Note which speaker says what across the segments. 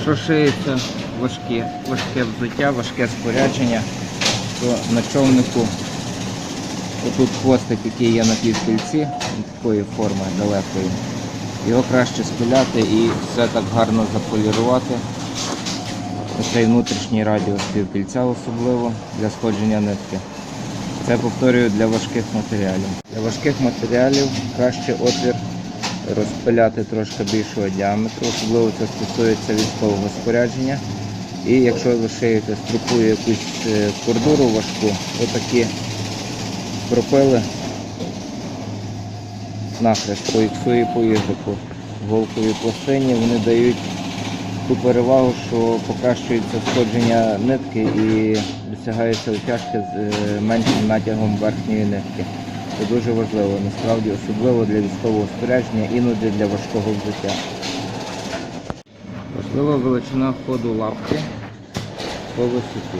Speaker 1: Що шиється важке, важке взуття, важке спорядження, то на човнику отут хвостик, який є на півкільці, такої форми далекої. Його краще спиляти і все так гарно заполірувати. Оцей внутрішній радіус півкільця особливо для сходження нитки. Це повторюю для важких матеріалів. Для важких матеріалів краще отвір розпиляти трошки більшого діаметру, особливо це стосується військового спорядження. І якщо ви шиєте струпу якусь е, кордуру важку, отакі пропили нахрест по іксу по язику голковій пластині, вони дають ту перевагу, що покращується сходження нитки і досягається утяжки з е, меншим натягом верхньої нитки. Це дуже важливо, насправді, особливо для військового спорядження, іноді для важкого взуття. Важлива величина ходу лапки по висоті.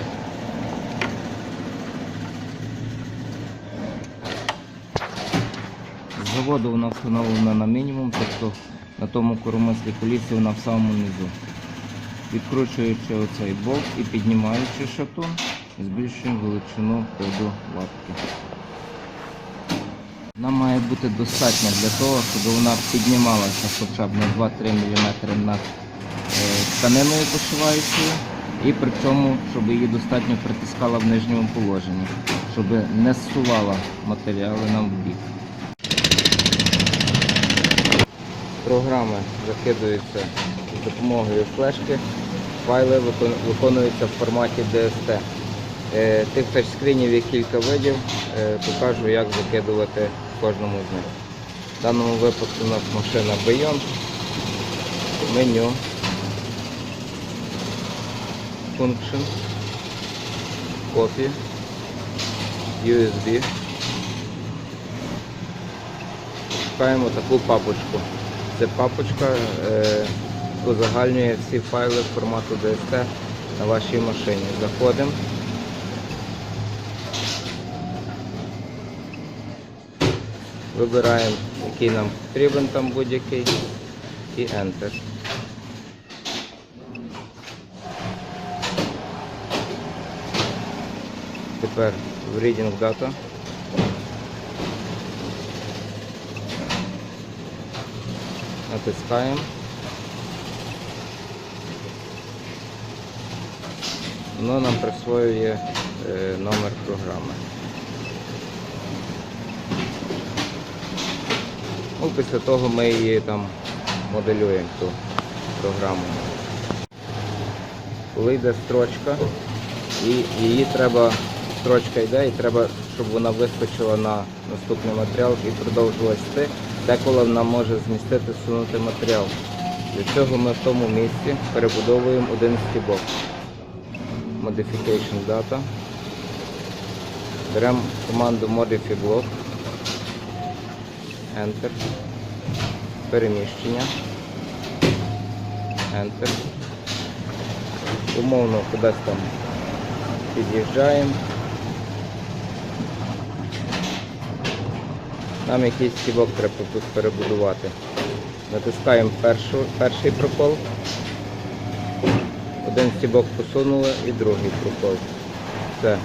Speaker 1: З заводу вона встановлена на мінімум, тобто на тому коромислі колісі вона в самому низу. Відкручуючи оцей болт і піднімаючи шатун, збільшуємо величину ходу лапки. Вона має бути достатня для того, щоб вона піднімалася хоча б на 2-3 мм над е, тканиною пошиваючою, і при цьому, щоб її достатньо притискала в нижньому положенні, щоб не зсувала матеріали нам в бік. Програми закидуються з допомогою флешки. Файли виконуються в форматі DST. Е, Тих тачскрінів є кілька видів. Е, Покажу, як закидувати кожному з них. В даному випадку у нас машина Beyond, меню, Function, Copy, USB. Шукаємо таку папочку. Це папочка е, узагальнює всі файли формату DST на вашій машині. Заходимо. Вибираємо, який нам потрібен там будь-який і Enter. Тепер в Reading Data. Натискаємо. Воно нам присвоює е, номер програми. Ну, після того ми її там моделюємо ту програму. Коли йде строчка, і її треба, строчка йде, і треба, щоб вона вискочила на наступний матеріал і продовжувалась йти. Деколи вона може змістити, сунути матеріал. Для цього ми в тому місці перебудовуємо один стібок. Modification Data. Беремо команду Modify Block. Enter. Переміщення. Enter. Умовно кудись там під'їжджаємо. Нам якийсь стібок треба тут перебудувати. Натискаємо першу, перший прокол. Один стібок посунули і другий прокол. Все.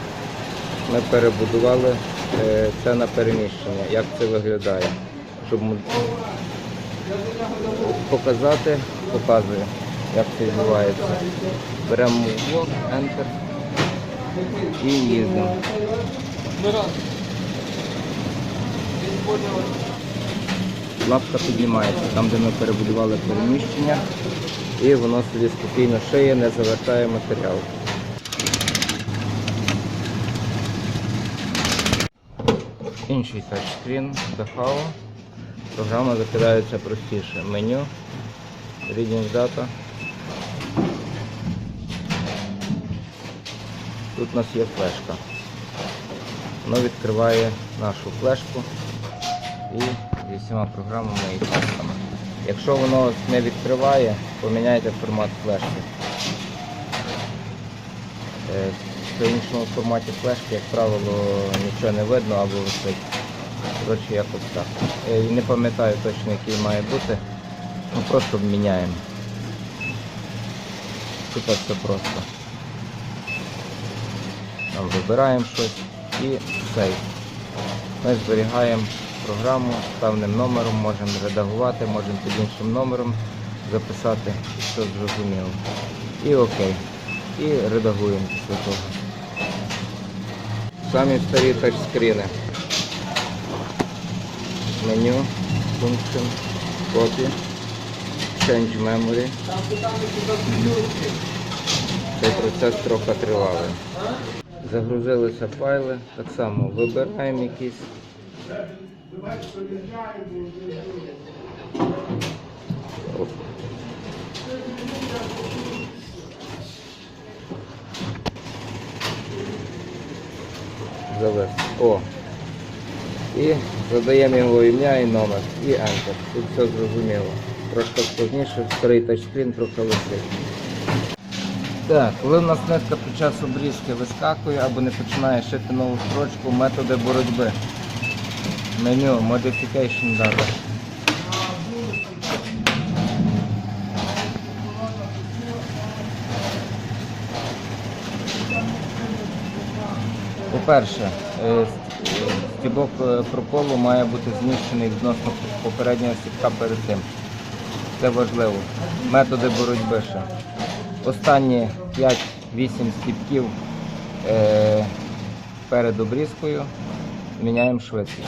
Speaker 1: Ми перебудували е, це на переміщення. Як це виглядає? Щоб показати, показую, як це відбувається. Беремо блок, Enter і їздимо. Лапка піднімається там, де ми перебудували переміщення, і воно собі спокійно шиє, не завертає матеріал. Інший тачскрін Dachau. Програма закидається простіше. Меню, Reading Data. Тут у нас є флешка. Воно відкриває нашу флешку і зі всіма програмами і тестами. Якщо воно не відкриває, поміняйте формат флешки. Е, В іншому форматі флешки, як правило, нічого не видно або висить. Коротше, якось так. І Не пам'ятаю точно, який має бути. Ну, просто міняємо. Тут все просто. Вибираємо щось і сейв. Ми зберігаємо програму з певним номером, можемо редагувати, можемо під іншим номером записати, що зрозуміло. І окей. І редагуємо після того. Самі старі тачскріни. Меню, Function, Copy, Change Memory. Цей процес трохи тривалий. Загрузилися файли, так само вибираємо якісь. Оп. О. І задаємо його ім'я і номер. І Enter. Тут все зрозуміло. Трошки складніше, старий тачскрін трохи лисить. Так, коли в нас нитка під час обрізки вискакує або не починає шити нову строчку, методи боротьби. Меню Modification Data. По-перше, е, стібок е, проколу має бути зміщений відносно попереднього стібка перед тим. Це важливо. Методи боротьби ще. Останні 5-8 стібків е, перед обрізкою міняємо швидкість.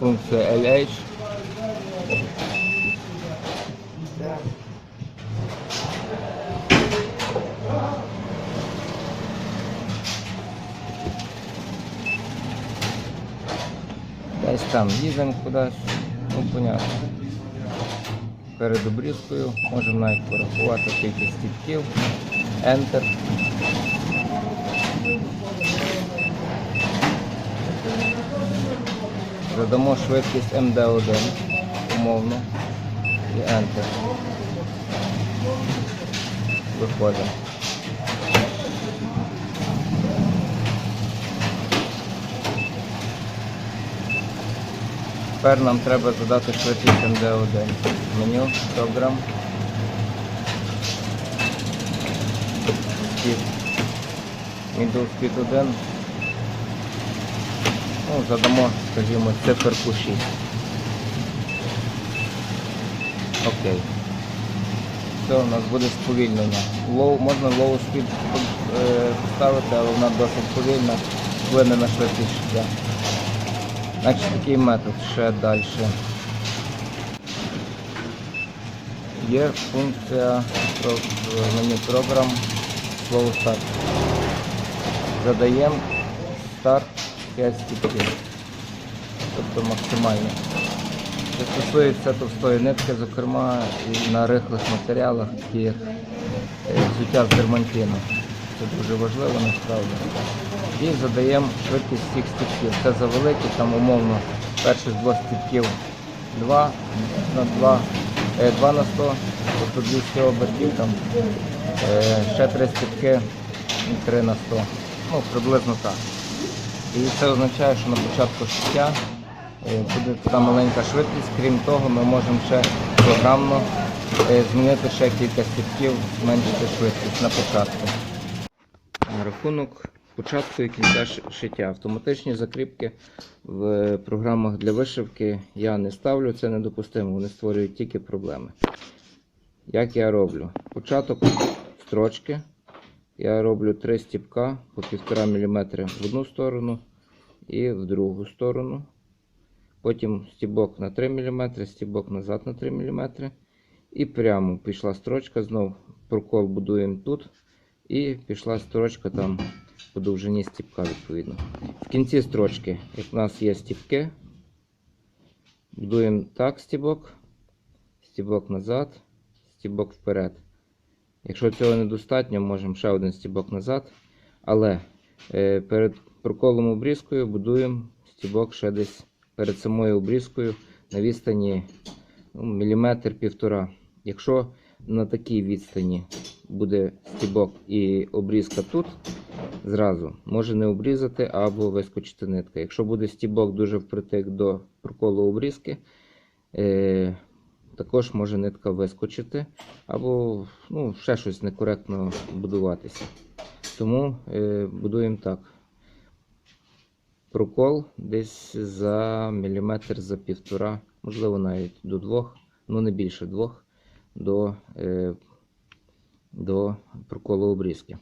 Speaker 1: Функція LH. Десь там їдемо кудись, ну понятно. Перед обрізкою можемо навіть порахувати кількість стіпків. Enter. Задамо швидкість MD1 умовно і Enter. Виходимо. Тепер нам треба задати швидкість MD1. Меню, програм. Speed. Middle Speed 1. Ну, задамо, скажімо, циферку 6. Окей. Все, у нас буде сповільнення. Low, можна low speed е, поставити, але вона досить повільна, вплине на швидкість. Значить такий метод ще далі. Є функція меню програм Slow Start. Задаємо старт 5 стіпків. Тобто максимально. Це стосується товстої нитки, зокрема і на рихлих матеріалах, такі як е, взуття з дермантину. Це дуже важливо насправді. І задаємо швидкість всіх стіпків. Це за великі, там умовно перших двох стіпків 2 на 2, 2 на 100, тобто 200 обертів, там, е, ще 3 стіпки 3 на 100. Ну, приблизно так. І це означає, що на початку шиття е, буде така маленька швидкість. Крім того, ми можемо ще програмно е, змінити ще кілька стіпків, зменшити швидкість на початку. Рахунок початку і кінця шиття. Автоматичні закріпки в програмах для вишивки я не ставлю, це недопустимо, вони створюють тільки проблеми. Як я роблю? Початок строчки. Я роблю три стіпка по 1,5 мм в одну сторону і в другу сторону. Потім стібок на 3 мм, стібок назад на 3 мм. І прямо пішла строчка, знов прокол будуємо тут. І пішла строчка там по довжині стіпка, відповідно. В кінці строчки, як у нас є стіпки, будуємо так стібок, стібок назад, стібок вперед. Якщо цього недостатньо, можемо ще один стібок назад. Але е, перед проколом обрізкою будуємо стібок ще десь перед самою обрізкою на відстані ну, міліметр півтора. Якщо на такій відстані буде стібок і обрізка тут зразу, може не обрізати або вискочити нитка. Якщо буде стібок дуже впритик до проколу обрізки, е, також може нитка вискочити або ну, ще щось некоректно будуватися. Тому е, будуємо так. Прокол десь за міліметр за півтора, можливо навіть до двох, ну не більше двох, до, е, до проколу обрізки.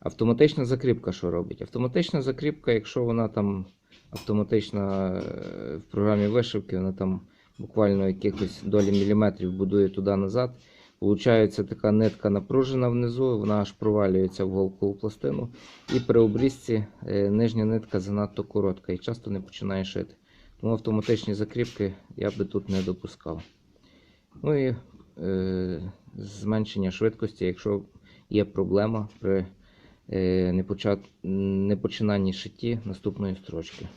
Speaker 1: Автоматична закріпка що робить? Автоматична закріпка, якщо вона там автоматична е, в програмі вишивки, вона там буквально якихось долі міліметрів будує туди-назад. Получається така нитка напружена внизу, вона аж провалюється в голкову пластину. І при обрізці е, нижня нитка занадто коротка і часто не починає шити. Тому автоматичні закріпки я би тут не допускав. Ну і е, зменшення швидкості, якщо є проблема при е, непочат... непочинанні шитті наступної строчки.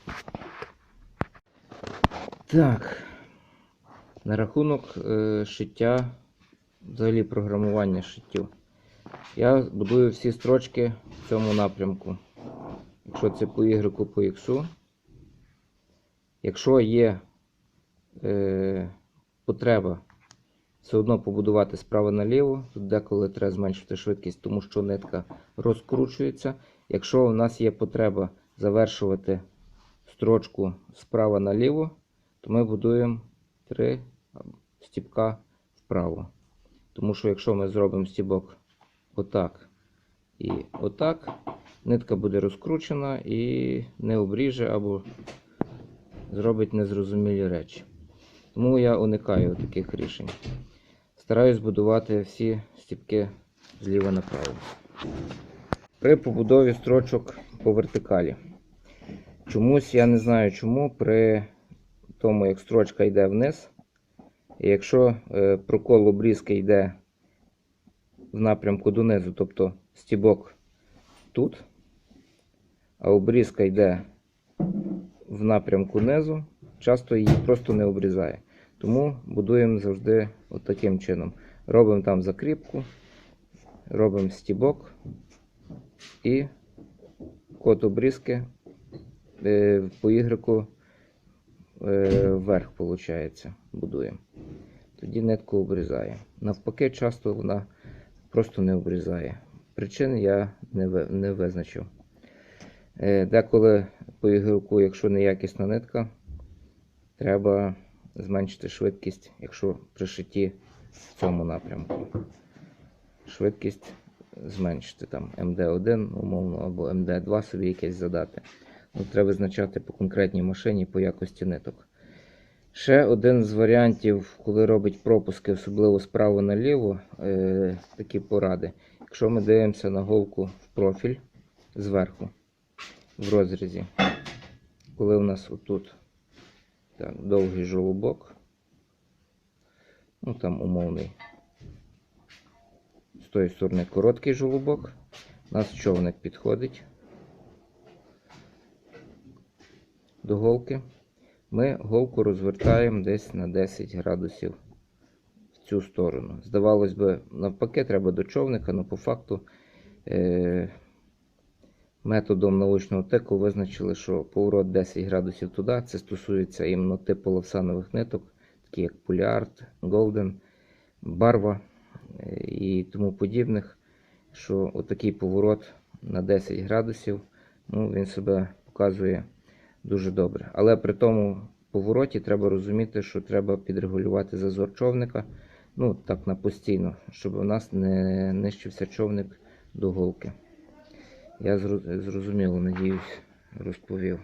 Speaker 1: Так. На рахунок е, шиття, взагалі програмування шиттю. Я будую всі строчки в цьому напрямку. Якщо це по Y, по X. Якщо є е, потреба все одно побудувати справа наліво, тут деколи треба зменшити швидкість, тому що нитка розкручується. Якщо у нас є потреба завершувати строчку справа наліво, то ми будуємо три стіпка вправо. Тому що якщо ми зробимо стібок отак і отак, нитка буде розкручена і не обріже або зробить незрозумілі речі. Тому я уникаю таких рішень. Стараюсь будувати всі стіпки зліва направо. При побудові строчок по вертикалі. Чомусь я не знаю чому при тому, як строчка йде вниз, і якщо е, прокол обрізки йде в напрямку донизу, тобто стібок тут, а обрізка йде в напрямку низу, часто її просто не обрізає. Тому будуємо завжди от таким чином. Робимо там закріпку, робимо стібок і код обрізки е, по ігреку е, вверх, виходить, будуємо. Тоді нитку обрізає. Навпаки, часто вона просто не обрізає. Причин я не, не визначив. Е, Деколи по ігроку, якщо неякісна нитка, треба зменшити швидкість, якщо при шитті в цьому напрямку. Швидкість зменшити там MD1, умовно, або MD2 собі якесь задати. Ну, треба визначати по конкретній машині по якості ниток. Ще один з варіантів, коли робить пропуски, особливо справа наліво, е, такі поради. Якщо ми дивимося на голку в профіль зверху, в розрізі, коли у нас отут так, довгий жолобок, ну там умовний, з тої сторони короткий жолобок, у нас човник підходить до голки. Ми голку розвертаємо десь на 10 градусів в цю сторону. Здавалось би, навпаки, треба до човника, але по факту е- методом научного теку визначили, що поворот 10 градусів туди. Це стосується іменно типу лавсанових ниток, такі як Поліарт, Голден, Барва і тому подібних. Що отакий поворот на 10 градусів, ну, він себе показує дуже добре. Але при тому повороті треба розуміти, що треба підрегулювати зазор човника. Ну, так на постійно, щоб у нас не нищився човник до голки. Я зро- зрозуміло, надіюсь, розповів.